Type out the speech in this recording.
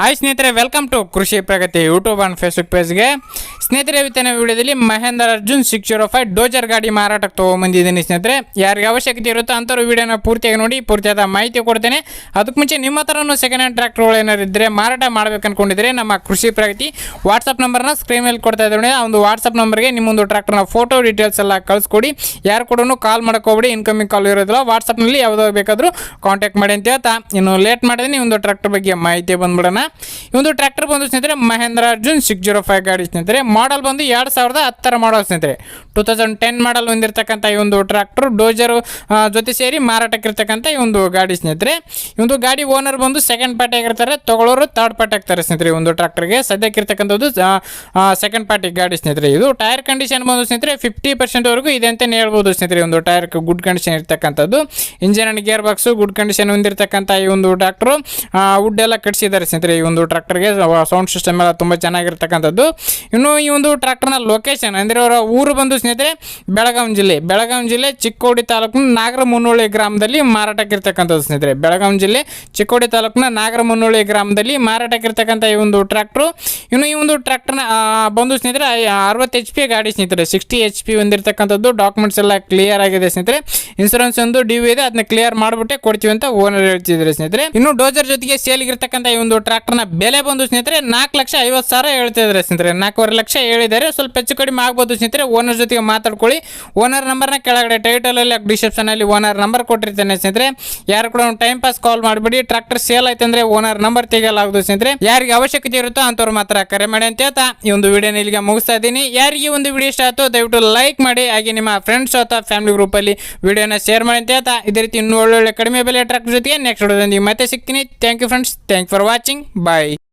Hi ಸ್ನೇಹಿತರೆ welcome to Krishi Pragati YouTube and Facebook ಪೇಜ್ಗೆ ಸ್ನೇಹಿತರೆ, ಇವತ್ತಿನ ವಿಡಿಯೋದಲ್ಲಿ Mahindra Arjun six zero five dozer ಗಾಡಿ ಮಾರಾಟಕ್ಕೆ ತೊಗೊಂಬಂದಿದ್ದೀನಿ ಸ್ನೇಹಿತರೆ. ಯಾರಿಗೆ ಅವಶ್ಯಕತೆ ಇರುತ್ತೋ ಅಂಥವ್ರು ವಿಡಿಯೋನ ಪೂರ್ತಿಯಾಗಿ ನೋಡಿ, ಪೂರ್ತಿಯಾದ ಮಾಹಿತಿ ಕೊಡ್ತೇನೆ. ಅದಕ್ಕೆ ಮುಂಚೆ ನಿಮ್ಮ ಹತ್ರನೂ ಸೆಕೆಂಡ್ ಹ್ಯಾಂಡ್ ಟ್ರ್ಯಾಕ್ಟರ್ಗಳು ಏನಾರು ಇದ್ದರೆ ಮಾರಾಟ ಮಾಡಬೇಕು ಅಂದ್ಕೊಂಡಿದ್ರೆ ನಮ್ಮ ಕೃಷಿ ಪ್ರಗತಿ ವಾಟ್ಸಪ್ ನಂಬರ್ನ ಸ್ಕ್ರೀನ್ ಮೇಲೆ ಕೊಡ್ತಾ ಇದ್ದೀನಿ ಆ ಒಂದು ವಾಟ್ಸಪ್ ನಂಬರ್ಗೆ ನಿಮ್ಮೊಂದು ಟ್ರ್ಯಾಕ್ಟರ್ನ ಫೋಟೋ ಡೀಟೇಲ್ಸ್ ಎಲ್ಲ ಕಳಿಸ್ಕೊಡಿ. ಯಾರು ಕೂಡ ಕಾಲ್ ಹೋಗ್ಬೇಡಿ ಇನ್ಕಮಿಂಗ್ ಕಾಲ್ ಇರೋದಿಲ್ಲ. ವಾಟ್ಸಪ್ನಲ್ಲಿ ಯಾವುದೋ ಬೇಕಾದರೂ ಕಾಂಟ್ಯಾಕ್ಟ್ ಮಾಡಿ ಅಂತ ಹೇಳ್ತಾ. ಇನ್ನು ಲೇಟ್ ಮಾಡಿದ್ರೆ ಒಂದು ಟ್ರ್ಯಾಕ್ಟರ್ ಬಗ್ಗೆ ಮಾಹಿತಿ ಬಂದ್ಬಿಡೋಣ. ಈ ಒಂದು ಟ್ರ್ಯಾಕ್ಟರ್ ಬಂದು ಸ್ನೇಹಿತರೆ, Mahindra Arjun six zero five ಗಾಡಿ ಸ್ನೇಹಿತರೆ. ಮಾಡಲ್ ಬಂದು ಎರಡು ಸಾವಿರದ ಹತ್ತರ ಮಾಡಲ್ ಸ್ನೇಹಿತರೆ. ಟೂ ತೌಸಂಡ್ ಟೆನ್ ಮಾಡಲ್ ಹೊಂದಿರತಕ್ಕಂಥ ಈ ಒಂದು ಟ್ರ್ಯಾಕ್ಟರ್ ಡೋಜರ್ ಜೊತೆ ಸೇರಿ ಮಾರಾಟಕ್ಕಿರ್ತಕ್ಕಂಥ ಈ ಒಂದು ಗಾಡಿ ಸ್ನೇಹಿತರೆ. ಈ ಒಂದು ಗಾಡಿ ಓನರ್ ಬಂದು ಸೆಕೆಂಡ್ ಪಾರ್ಟಿ ಆಗಿರ್ತಾರೆ, ತಗೊಳ್ಳೋರು ಥರ್ಡ್ ಪಾರ್ಟಿ ಆಗ್ತಾರೆ ಸ್ನೇಹಿತರೆ ಈ ಒಂದು ಟ್ರ್ಯಾಕ್ಟರ್ಗೆ ಸದ್ಯಕ್ಕಿರ್ತಕ್ಕಂಥದ್ದು ಸೆಕೆಂಡ್ ಪಾರ್ಟಿ ಗಾಡಿ ಸ್ನೇಹಿತರೆ ಇದು. ಟೈರ್ ಕಂಡೀಷನ್ ಬಂದು ಸ್ನೇಹಿತರೆ ಫಿಫ್ಟಿ ಪರ್ಸೆಂಟ್ವರೆಗೂ ಇದೆ ಅಂತಲೇ ಹೇಳ್ಬೋದು ಸ್ನೇಹಿತರೆ ಒಂದು ಟೈರ್ ಗುಡ್ ಕಂಡೀಷನ್ ಇರ್ತಕ್ಕಂಥದ್ದು. Engine and gear box good condition ಹೊಂದಿರತಕ್ಕಂಥ ಈ ಒಂದು ಟ್ರ್ಯಾಕ್ಟ್ರು ವುಡ್ ಎಲ್ಲ ಕಟ್ಸಿದ್ದಾರೆ ಸ್ನೇಹಿತರೆ ಒಂದು ಟ್ರ್ಯಾಕ್ಟರ್ಗೆ ಸೌಂಡ್ ಸಿಸ್ಟಮ್ ಎಲ್ಲ ತುಂಬ ಚೆನ್ನಾಗಿರ್ತಕ್ಕಂಥದ್ದು. ಇನ್ನು ಈ ಒಂದು ಟ್ರ್ಯಾಕ್ಟರ್ನ ಲೊಕೇಶನ್ ಅಂದರೆ ಅವರ ಊರು ಬಂದು ಸ್ನೇಹಿತರೆ ಬೆಳಗಾವಿ ಜಿಲ್ಲೆ. ಬೆಳಗಾವಿ ಜಿಲ್ಲೆ ಚಿಕ್ಕೋಡಿ ತಾಲೂಕಿನ ನಾಗರಮುನ್ನೋಳಿ ಗ್ರಾಮದಲ್ಲಿ ಮಾರಾಟಕ್ಕಿರ್ತಕ್ಕಂಥದ್ದು ಸ್ನೇಹಿತರೆ. ಬೆಳಗಾವಿ ಜಿಲ್ಲೆ ಚಿಕ್ಕೋಡಿ ತಾಲೂಕಿನ ನಾಗರಮುನ್ನೋಳಿ ಗ್ರಾಮದಲ್ಲಿ ಮಾರಾಟಕ್ಕಿರ್ತಕ್ಕಂಥ ಈ ಒಂದು ಟ್ರ್ಯಾಕ್ಟ್ರು ಇನ್ನು ಈ ಒಂದು ಟ್ರ್ಯಾಕ್ಟರ್ನ ಬಂದು ಸ್ನೇಹಿತರೆ ಅರವತ್ತು ಎಚ್ ಪಿ ಗಾಡಿ ಸ್ನೇಹಿತರೆ. ಸಿಕ್ಸ್ಟಿ ಎಚ್ ಪಿ ಹೊಂದಿರತಕ್ಕಂಥದ್ದು ಡಾಕ್ಯುಮೆಂಟ್ಸ್ ಎಲ್ಲ ಕ್ಲಿಯರ್ ಆಗಿದೆ ಸ್ನೇಹಿತರೆ. ಇನ್ಸೂರೆನ್ಸ್ ಒಂದು ಡಿ ಇದೆ, ಅದನ್ನ ಕ್ಲಿಯರ್ ಮಾಡಿಬಿಟ್ಟೆ ಕೊಡ್ತೀವಿ ಅಂತ ಓನರ್ ಹೇಳ್ತಿದ್ದಾರೆ ಸ್ನೇಹಿತರೆ. ಇನ್ನು ಡೋಜರ್ ಜೊತೆಗೆ ಸೇಲ್ಗಿರ್ತಕ್ಕಂಥ ಈ ಒಂದು ಟ್ರ್ಯಾಕ್ಟರ್ನ ಬೆಲೆ ಬಂದು ಸ್ನೇಹಿತರೆ, ನಾಲ್ಕು ಲಕ್ಷ ಐವತ್ತು ಸಾವಿರ ಹೇಳ್ತಿದ್ದಾರೆ ಸ್ನೇಹಿತರೆ. ನಾಲ್ಕೂವರೆ ಲಕ್ಷ ಹೇಳಿದ್ದಾರೆ. ಸ್ವಲ್ಪ ಹೆಚ್ಚು ಕಡಿಮೆ ಆಗ್ಬೋದು ಸ್ನೇಹಿತರೆ. ಓನರ್ ಜೊತೆಗೆ ಮಾತಾಡ್ಕೊಳ್ಳಿ. ಓನರ್ ನಂಬರ್ನ ಕೆಳಗಡೆ ಟೈಟಲಲ್ಲಿ ಡಿಸ್ಕ್ರಿಪ್ಷನಲ್ಲಿ ಓನರ್ ನಂಬರ್ ಕೊಟ್ಟಿರ್ತೇನೆ ಸ್ನೇಹಿತರೆ. ಯಾರು ಕೂಡ ಒಂದು ಟೈಮ್ ಪಾಸ್ ಕಾಲ್ ಮಾಡಿಬಿಡಿ. ಟ್ರ್ಯಾಕ್ಟರ್ ಸೇಲ್ ಆಯ್ತು ಅಂದ್ರೆ ಓನರ್ ನಂಬರ್ ತೆಗೆಯಲಾಗುದು ಸ್ನೇಹಿತರೆ. ಯಾರಿಗೆ ಅವಶ್ಯಕತೆ ಇರುತ್ತೋ ಅಂಥವ್ರು ಮಾತ್ರ ಕರೆ ಮಾಡಿ ಅಂತ ಹೇಳ್ತಾ ಈ ಒಂದು ವಿಡಿಯೋನ ಇಲ್ಲಿಗೆ ಮುಗಿಸ್ತಾ ಇದ್ದೀನಿ. ಯಾರಿಗೆ ಒಂದು ವಿಡಿಯೋ ಇಷ್ಟ ಆಯ್ತು ದಯವಿಟ್ಟು ಲೈಕ್ ಮಾಡಿ. ಹಾಗೆ ನಿಮ್ಮ ಫ್ರೆಂಡ್ಸ್ ಅಥವಾ ಫ್ಯಾಮಿಲಿ ಗ್ರೂಪಲ್ಲಿ ವಿಡಿಯೋನ ಶೇರ್ ಮಾಡಿ ಅಂತ ಹೇಳ್ತಾ. ಇದೇ ರೀತಿ ಇನ್ನೂ ಒಳ್ಳೊಳ್ಳೆ ಕಡಿಮೆ ಬೆಲೆ ಟ್ರಾಕ್ಟರ್ ಜೊತೆಗೆ ನೆಕ್ಸ್ಟ್ ವಿಡಿಯೋದೊಂದಿಗೆ ಮತ್ತೆ ಸಿಗ್ತೀನಿ. Thank you friends thank for watching Bye.